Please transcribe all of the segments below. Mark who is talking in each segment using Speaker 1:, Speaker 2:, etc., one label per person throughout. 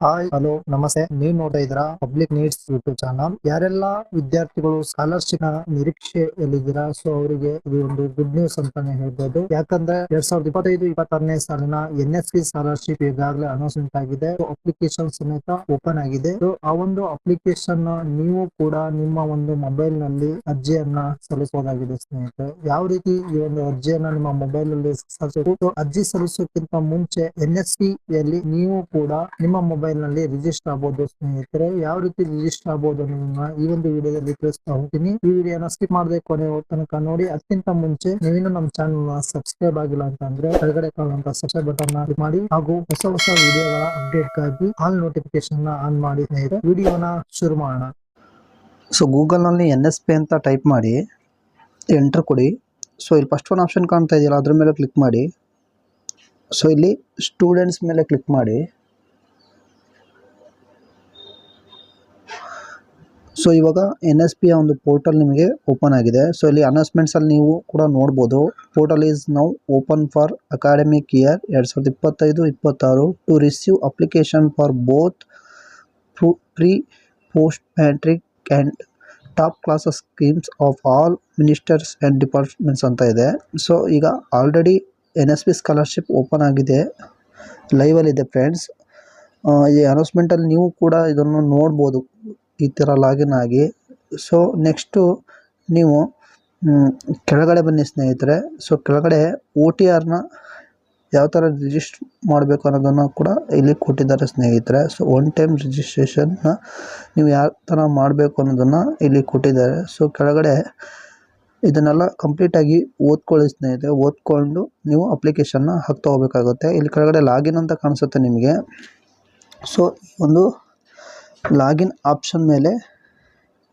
Speaker 1: Hi, hello, ನಮಸ್ತೆ. ನೀವ್ ನೋಡ್ತಾ ಇದ್ದೀರಾ ಪಬ್ಲಿಕ್ ನೀಡ್ಸ್ ಯೂಟ್ಯೂಬ್ ಚಾನಲ್ ಯಾರೆಲ್ಲ ವಿದ್ಯಾರ್ಥಿಗಳು ಸ್ಕಾಲರ್ಶಿಪ್ನ ನಿರೀಕ್ಷೆಯಲ್ಲಿದ್ದೀರಾ ಸೊ ಅವರಿಗೆ ಇದು ಒಂದು ಗುಡ್ ನ್ಯೂಸ್ ಅಂತಾನೆ ಹೇಳ್ಬೋದು. ಯಾಕಂದ್ರೆ ಎರಡ್ ಸಾವಿರದ ಇಪ್ಪತ್ತೈದು, ಇಪ್ಪತ್ತಾರನೇ ಸಾಲಿನ ಎನ್ ಎಸ್ ಪಿ ಸ್ಕಾಲರ್ಶಿಪ್ ಈಗಾಗಲೇ ಅನೌನ್ಸ್ಮೆಂಟ್ ಆಗಿದೆ. ಅಪ್ಲಿಕೇಶನ್ ಸಮೇತ ಓಪನ್ ಆಗಿದೆ. ಆ ಒಂದು ಅಪ್ಲಿಕೇಶನ್ ನೀವು ಕೂಡ ನಿಮ್ಮ ಒಂದು ಮೊಬೈಲ್ನಲ್ಲಿ ಅರ್ಜಿಯನ್ನ ಸಲ್ಲಿಸಬಹುದಾಗಿದೆ ಸ್ನೇಹಿತರೆ. ಯಾವ ರೀತಿ ಈ ಒಂದು ಅರ್ಜಿಯನ್ನ ನಿಮ್ಮ ಮೊಬೈಲ್ನಲ್ಲಿ ಸಲ್ಲಿಸಬೇಕು ಅರ್ಜಿ ಸಲ್ಲಿಸೋಕ್ಕಿಂತ ಮುಂಚೆ ಎನ್ ಎಸ್ ಪಿ ಯಲ್ಲಿ ನೀವು ಕೂಡ ನಿಮ್ಮ ಮೊಬೈಲ್ ನಲ್ಲಿ ರಿಜಿಸ್ಟರ್ ಆಗಬಹುದು ಸ್ನೇಹಿತರೆ. ಯಾವ ರೀತಿ ರಿಜಿಸ್ಟರ್ ಆಗಬಹುದು ಅನ್ನೋದನ್ನ ಈ ಒಂದು ವಿಡಿಯೋದಲ್ಲಿ ತಿಳಿಸ್ತಾ ಹೋಗ್ತೀನಿ. ಈ ವಿಡಿಯೋನ ಸ್ಕಿಪ್ ಮಾಡದೆ ಕೊನೆ ತನಕ ನೋಡಿ ಅದಕ್ಕಿಂತ ಮುಂಚೆ ನೀವಿನ ನಮ್ಮ ಚಾನಲ್ ಸಬ್ಸ್ಕ್ರೈಬ್ ಆಗಿಲ್ಲ ಅಂತ ಅಂದ್ರೆ ಕೆಳಗಡೆ ಕಾಣುವಂತ ಸಬ್ಸ್ಕ್ರೈಬ್ ಬಟನ್ನ ಮಾಡಿ ಹಾಗೂ ಹೊಸ ಹೊಸ ವಿಡಿಯೋಗಳ ಅಪ್ಡೇಟ್ಗಾಗಿ ಆಲ್ ನೋಟಿಫಿಕೇಶನ್ನ ಆನ್ ಮಾಡಿ ಸ್ನೇಹಿತರೆ. ವಿಡಿಯೋನ ಶುರು ಮಾಡೋಣ.
Speaker 2: ಸೊ ಗೂಗಲ್ನಲ್ಲಿ ಎನ್ ಎಸ್ ಪಿ ಅಂತ ಟೈಪ್ ಮಾಡಿ ಎಂಟ್ರ್ ಕೊಡಿ. ಸೊ ಇಲ್ಲಿ ಫಸ್ಟ್ ಒನ್ ಆಪ್ಷನ್ ಕಾಣ್ತಾ ಇದೆಯಲ್ಲ, ಅದ್ರ ಮೇಲೆ ಕ್ಲಿಕ್ ಮಾಡಿ. ಸೊ ಇಲ್ಲಿ ಸ್ಟೂಡೆಂಟ್ಸ್ ಮೇಲೆ ಕ್ಲಿಕ್ ಮಾಡಿ. ಸೊ ಇವಾಗ ಎನ್ ಎಸ್ ಪಿಯ ಒಂದು ಪೋರ್ಟಲ್ ನಿಮಗೆ ಓಪನ್ ಆಗಿದೆ. ಸೊ ಇಲ್ಲಿ ಅನೌನ್ಸ್ಮೆಂಟ್ಸಲ್ಲಿ ನೀವು ಕೂಡ ನೋಡ್ಬೋದು. Portal is now open for academic year ಎರಡು ಸಾವಿರದ ಇಪ್ಪತ್ತೈದು, ಇಪ್ಪತ್ತಾರು to receive application for both pre post matric and top classes schemes of all ministers and departments ಅಂತ ಇದೆ. ಸೊ ಈಗ already N S P scholarship open ಆಗಿದೆ. ಲೈವಲ್ಲಿದೆ friends ಈ ಅನೌನ್ಸ್ಮೆಂಟಲ್ಲಿ ನೀವು ಕೂಡ ಇದನ್ನು ನೋಡ್ಬೋದು. ಈ ಥರ ಲಾಗಿನ್ ಆಗಿ. ಸೊ ನೆಕ್ಸ್ಟು ನೀವು ಕೆಳಗಡೆ ಬನ್ನಿ ಸ್ನೇಹಿತರೆ. ಸೊ ಕೆಳಗಡೆ ಓ ಟಿ ಆರ್ನ ಯಾವ ಥರ ರಿಜಿಸ್ಟ್ರ್ ಮಾಡಬೇಕು ಅನ್ನೋದನ್ನು ಕೂಡ ಇಲ್ಲಿ ಕೊಟ್ಟಿದ್ದಾರೆ ಸ್ನೇಹಿತರೆ. ಸೊ ಒನ್ ಟೈಮ್ ರಿಜಿಸ್ಟ್ರೇಷನ್ನ ನೀವು ಯಾವ ಥರ ಮಾಡಬೇಕು ಅನ್ನೋದನ್ನು ಇಲ್ಲಿ ಕೊಟ್ಟಿದ್ದಾರೆ. ಸೊ ಕೆಳಗಡೆ ಇದನ್ನೆಲ್ಲ ಕಂಪ್ಲೀಟಾಗಿ ಓದ್ಕೊಳ್ಳಿ ಸ್ನೇಹಿತರೆ. ಓದ್ಕೊಂಡು ನೀವು ಅಪ್ಲಿಕೇಶನ್ನ ಹಾಕ್ತಾ ಹೋಗ್ಬೇಕಾಗುತ್ತೆ. ಇಲ್ಲಿ ಕೆಳಗಡೆ ಲಾಗಿನ್ ಅಂತ ಕಾಣಿಸುತ್ತೆ ನಿಮಗೆ. ಸೊ ಒಂದು ಲಾಗಿನ್ ಆಪ್ಷನ್ ಮೇಲೆ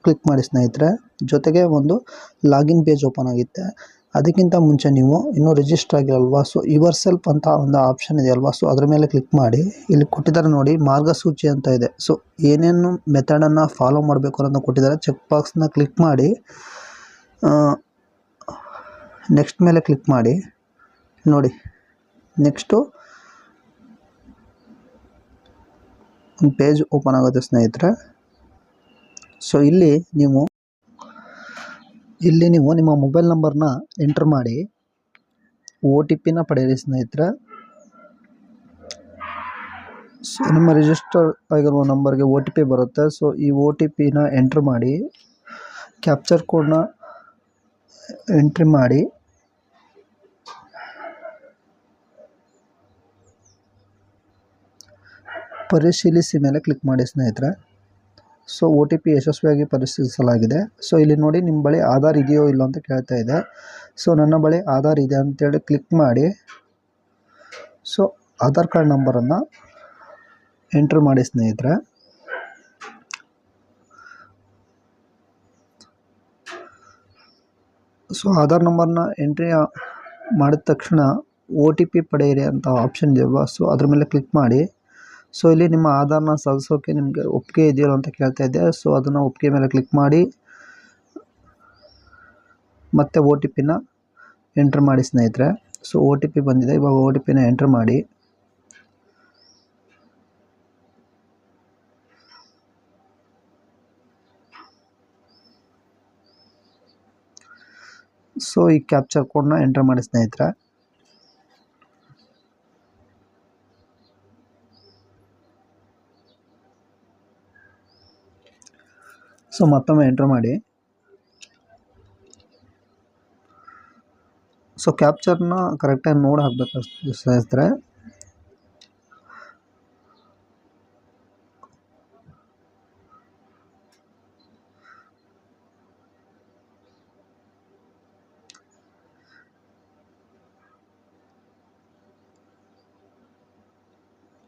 Speaker 2: ಕ್ಲಿಕ್ ಮಾಡಿ ಸ್ನೇಹಿತರೆ. ಜೊತೆಗೆ ಒಂದು ಲಾಗಿನ್ ಪೇಜ್ ಓಪನ್ ಆಗುತ್ತೆ. ಅದಕ್ಕಿಂತ ಮುಂಚೆ ನೀವು ಇನ್ನೂ ರಿಜಿಸ್ಟರ್ ಆಗಿರಲ್ವಾ? ಸೊ, ಯುವರ್ ಸೆಲ್ಫ್ ಅಂತ ಒಂದು ಆಪ್ಷನ್ ಇದೆಯಲ್ವಾ ಸೊ, ಅದ್ರ ಮೇಲೆ ಕ್ಲಿಕ್ ಮಾಡಿ. ಇಲ್ಲಿ ಕೊಟ್ಟಿದ್ದಾರೆ ನೋಡಿ, ಮಾರ್ಗಸೂಚಿ ಅಂತ ಇದೆ. ಸೊ, ಏನೇನು ಮೆಥಡನ್ನು ಫಾಲೋ ಮಾಡಬೇಕು ಅನ್ನೋದನ್ನ ಕೊಟ್ಟಿದ್ದಾರೆ. ಚೆಕ್ ಬಾಕ್ಸ್ನ ಕ್ಲಿಕ್ ಮಾಡಿ. ನೆಕ್ಸ್ಟ್ ಮೇಲೆ ಕ್ಲಿಕ್ ಮಾಡಿ. ನೋಡಿ ನೆಕ್ಸ್ಟು ಒಂದು ಪೇಜ್ ಓಪನ್ ಆಗುತ್ತೆ ಸ್ನೇಹಿತರೆ. ಸೊ ಇಲ್ಲಿ ನೀವು ಇಲ್ಲಿ ನೀವು ನಿಮ್ಮ ಮೊಬೈಲ್ ನಂಬರ್ನ ಎಂಟ್ರ್ ಮಾಡಿ ಒ ಟಿ ಪಿನ ಪಡೆಯಿರಿ ಸ್ನೇಹಿತರೆ. ಸೊ ನಿಮ್ಮ ರಿಜಿಸ್ಟರ್ ಆಗಿರುವ ನಂಬರ್ಗೆ ಒ ಟಿ ಪಿ ಬರುತ್ತೆ. ಸೊ ಈ ಒ ಟಿ ಪಿನ ಎಂಟ್ರ್ ಮಾಡಿ ಕ್ಯಾಪ್ಚರ್ ಕೋಡ್ನ ಎಂಟ್ರಿ ಮಾಡಿ ಪರಿಶೀಲಿಸಿ ಮೇಲೆ ಕ್ಲಿಕ್ ಮಾಡಿ ಸ್ನೇಹಿತರೆ. ಸೊ ಒ ಟಿ ಪಿ ಯಶಸ್ವಿಯಾಗಿ ಪರಿಶೀಲಿಸಲಾಗಿದೆ. ಸೊ ಇಲ್ಲಿ ನೋಡಿ ನಿಮ್ಮ ಬಳಿ ಆಧಾರ್ ಇದೆಯೋ ಇಲ್ಲೋ ಅಂತ ಕೇಳ್ತಾ ಇದೆ. ಸೊ ನನ್ನ ಬಳಿ ಆಧಾರ್ ಇದೆ ಅಂತೇಳಿ ಕ್ಲಿಕ್ ಮಾಡಿ. ಸೊ ಆಧಾರ್ ಕಾರ್ಡ್ ನಂಬರನ್ನು ಎಂಟ್ರ್ ಮಾಡಿ ಸ್ನೇಹಿತರೆ. ಸೊ ಆಧಾರ್ ನಂಬರ್ನ ಎಂಟ್ರಿ ಮಾಡಿದ ತಕ್ಷಣ ಒ ಟಿ ಪಿ ಪಡೆಯಿರಿ ಅಂತ ಆಪ್ಷನ್ ಇದೆಯಲ್ವಾ ಸೊ ಅದ್ರ ಮೇಲೆ ಕ್ಲಿಕ್ ಮಾಡಿ. ಸೊ ಇಲ್ಲಿ ನಿಮ್ಮ ಆಧಾರನ ಸಲ್ಲಿಸೋಕೆ ನಿಮಗೆ ಒಪ್ಪಿಗೆ ಇದೆಯಲ್ಲ ಅಂತ ಕೇಳ್ತಾ ಇದೆ ಸೊ ಅದನ್ನು ಒಪ್ಪಿಗೆ ಮೇಲೆ ಕ್ಲಿಕ್ ಮಾಡಿ, ಮತ್ತೆ ಒ ಟಿ ಪಿನ ಎಂಟ್ರ್ ಮಾಡಿ ಸ್ನೇಹಿತರೆ. ಸೊ ಒ ಟಿ ಪಿ ಬಂದಿದೆ. ಇವಾಗ ಒ ಟಿ ಪಿನ ಎಂಟ್ರ್ ಮಾಡಿ. ಸೊ ಈ ಕ್ಯಾಪ್ಚರ್ ಕೋಡ್ನ ಎಂಟ್ರ್ ಮಾಡಿ ಸ್ನೇಹಿತರೆ. ಸೊ ಮತ್ತೊಮ್ಮೆ ಎಂಟ್ರ್ ಮಾಡಿ ಸೊ ಕ್ಯಾಪ್ಚರ್ನ ಕರೆಕ್ಟಾಗಿ ನೋಡಿ ಹಾಕ್ಬೇಕು ಸ್ನೇಹಿತರೆ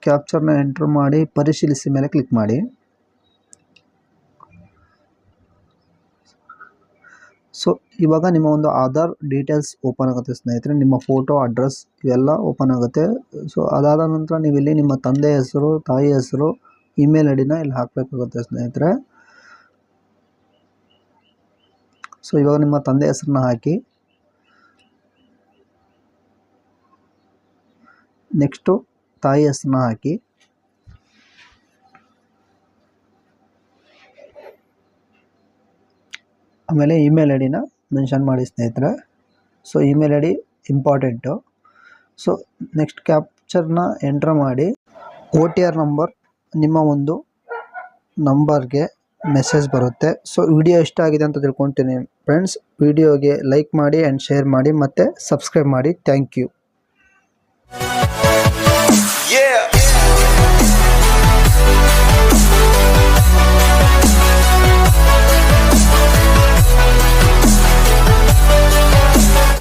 Speaker 2: ಕ್ಯಾಪ್ಚರ್ನ ಎಂಟ್ರ್ ಮಾಡಿ ಪರಿಶೀಲಿಸಿ ಮೇಲೆ ಕ್ಲಿಕ್ ಮಾಡಿ ಸೊ ಇವಾಗ ನಿಮ್ಮ ಒಂದು ಆಧಾರ್ ಡೀಟೇಲ್ಸ್ ಓಪನ್ ಆಗುತ್ತೆ ಸ್ನೇಹಿತರೆ. ನಿಮ್ಮ ಫೋಟೋ ಅಡ್ರೆಸ್ ಇವೆಲ್ಲ ಓಪನ್ ಆಗುತ್ತೆ. ಸೊ ಅದಾದ ನಂತರ ನೀವು ಇಲ್ಲಿ ನಿಮ್ಮ ತಂದೆ ಹೆಸರು, ತಾಯಿ ಹೆಸರು ಇಮೇಲ್ ಐ ಡಿನ ಇಲ್ಲಿ ಹಾಕಬೇಕಾಗುತ್ತೆ ಸ್ನೇಹಿತರೆ. ಸೊ ಇವಾಗ ನಿಮ್ಮ ತಂದೆ ಹೆಸರನ್ನ ಹಾಕಿ. ನೆಕ್ಸ್ಟು ತಾಯಿ ಹೆಸರನ್ನ ಹಾಕಿ. ಆಮೇಲೆ ಇಮೇಲ್ ಐ ಡಿನ ಮೆನ್ಷನ್ ಮಾಡಿ ಸ್ನೇಹಿತರೆ. So email I D important so next ಕ್ಯಾಪ್ಚರ್ನ enter ಮಾಡಿ. ಒ ಟಿ ಆರ್ ನಂಬರ್ ನಿಮ್ಮ ಒಂದು ನಂಬರ್ಗೆ ಮೆಸೇಜ್ ಬರುತ್ತೆ. ಸೊ ವಿಡಿಯೋ ಇಷ್ಟ ಆಗಿದೆ ಅಂತ ತಿಳ್ಕೊತೀನಿ ಫ್ರೆಂಡ್ಸ್ ವಿಡಿಯೋಗೆ ಲೈಕ್ ಮಾಡಿ ಆ್ಯಂಡ್ ಶೇರ್ ಮಾಡಿ ಮತ್ತು ಸಬ್ಸ್ಕ್ರೈಬ್ ಮಾಡಿ. Thank you.